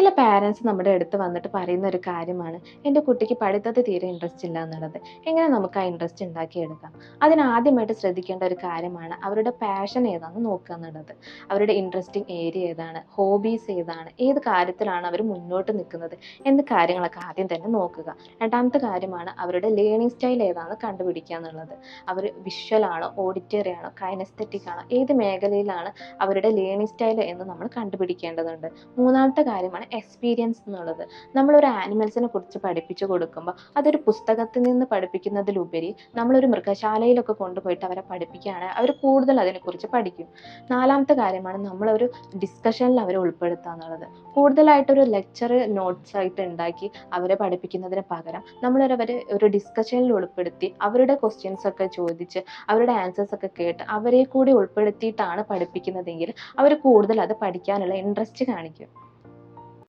ചില പാരൻസ് നമ്മുടെ അടുത്ത് വന്നിട്ട് പറയുന്ന ഒരു കാര്യമാണ്. എന്റെ കുട്ടിക്ക് പഠിത്തത്തിൽ തീരെ ഇൻട്രസ്റ്റ് ഇല്ല എന്നുള്ളത്. എങ്ങനെ നമുക്ക് ആ ഇൻട്രസ്റ്റ് ഉണ്ടാക്കിയെടുക്കാം? അതിനാദ്യമായിട്ട് ശ്രദ്ധിക്കേണ്ട ഒരു കാര്യമാണ് അവരുടെ പാഷൻ ഏതാണെന്ന് നോക്കുക എന്നുള്ളത്. അവരുടെ ഇൻട്രസ്റ്റിംഗ് ഏരിയ ഏതാണ്? ഹോബീസ് ഏതാണ്? ഏത് കാര്യത്തിലാണ് അവർ മുന്നോട്ട് നിൽക്കുന്നത്? എന്ന കാര്യങ്ങളൊക്കെ ആദ്യം തന്നെ നോക്കുക. രണ്ടാമത്തെ കാര്യമാണ് അവരുടെ ലേണിംഗ് സ്റ്റൈൽ ഏതാണെന്ന് കണ്ടുപിടിക്കുക എന്നുള്ളത്. അവർ വിഷ്വൽ ആണോ ഓഡിറ്ററി ആണോ കൈനസ്തെറ്റിക് ആണോ ഏത് മേഖലയിലാണ് അവരുടെ ലേണിംഗ് സ്റ്റൈൽ എന്ന് നമ്മൾ കണ്ടുപിടിക്കേണ്ടതുണ്ട്. മൂന്നാമത്തെ കാര്യമാണ് എക്സ്പീരിയൻസ് എന്നുള്ളത്. നമ്മളൊരു ആനിമൽസിനെ കുറിച്ച് പഠിപ്പിച്ചു കൊടുക്കുമ്പോൾ അതൊരു പുസ്തകത്തിൽ നിന്ന് പഠിപ്പിക്കുന്നതിലുപരി നമ്മളൊരു മൃഗശാലയിലൊക്കെ കൊണ്ടുപോയിട്ട് അവരെ പഠിപ്പിക്കുകയാണെങ്കിൽ അവർ കൂടുതൽ അതിനെക്കുറിച്ച് പഠിക്കും. നാലാമത്തെ കാര്യമാണ് നമ്മളൊരു ഡിസ്കഷനിൽ അവരെ ഉൾപ്പെടുത്തുക എന്നുള്ളത്. കൂടുതലായിട്ടൊരു ലെക്ചർ നോട്ട്സ് ആയിട്ട് ഉണ്ടാക്കി അവരെ പഠിപ്പിക്കുന്നതിന് പകരം നമ്മളൊരവരെ ഒരു ഡിസ്കഷനിൽ ഉൾപ്പെടുത്തി അവരുടെ ക്വസ്റ്റ്യൻസ് ഒക്കെ ചോദിച്ച് അവരുടെ ആൻസേഴ്സ് ഒക്കെ കേട്ട് അവരെ കൂടി ഉൾപ്പെടുത്തിയിട്ടാണ് പഠിപ്പിക്കുന്നതെങ്കിൽ അവർ കൂടുതൽ അത് പഠിക്കാനുള്ള ഇൻട്രസ്റ്റ് കാണിക്കും.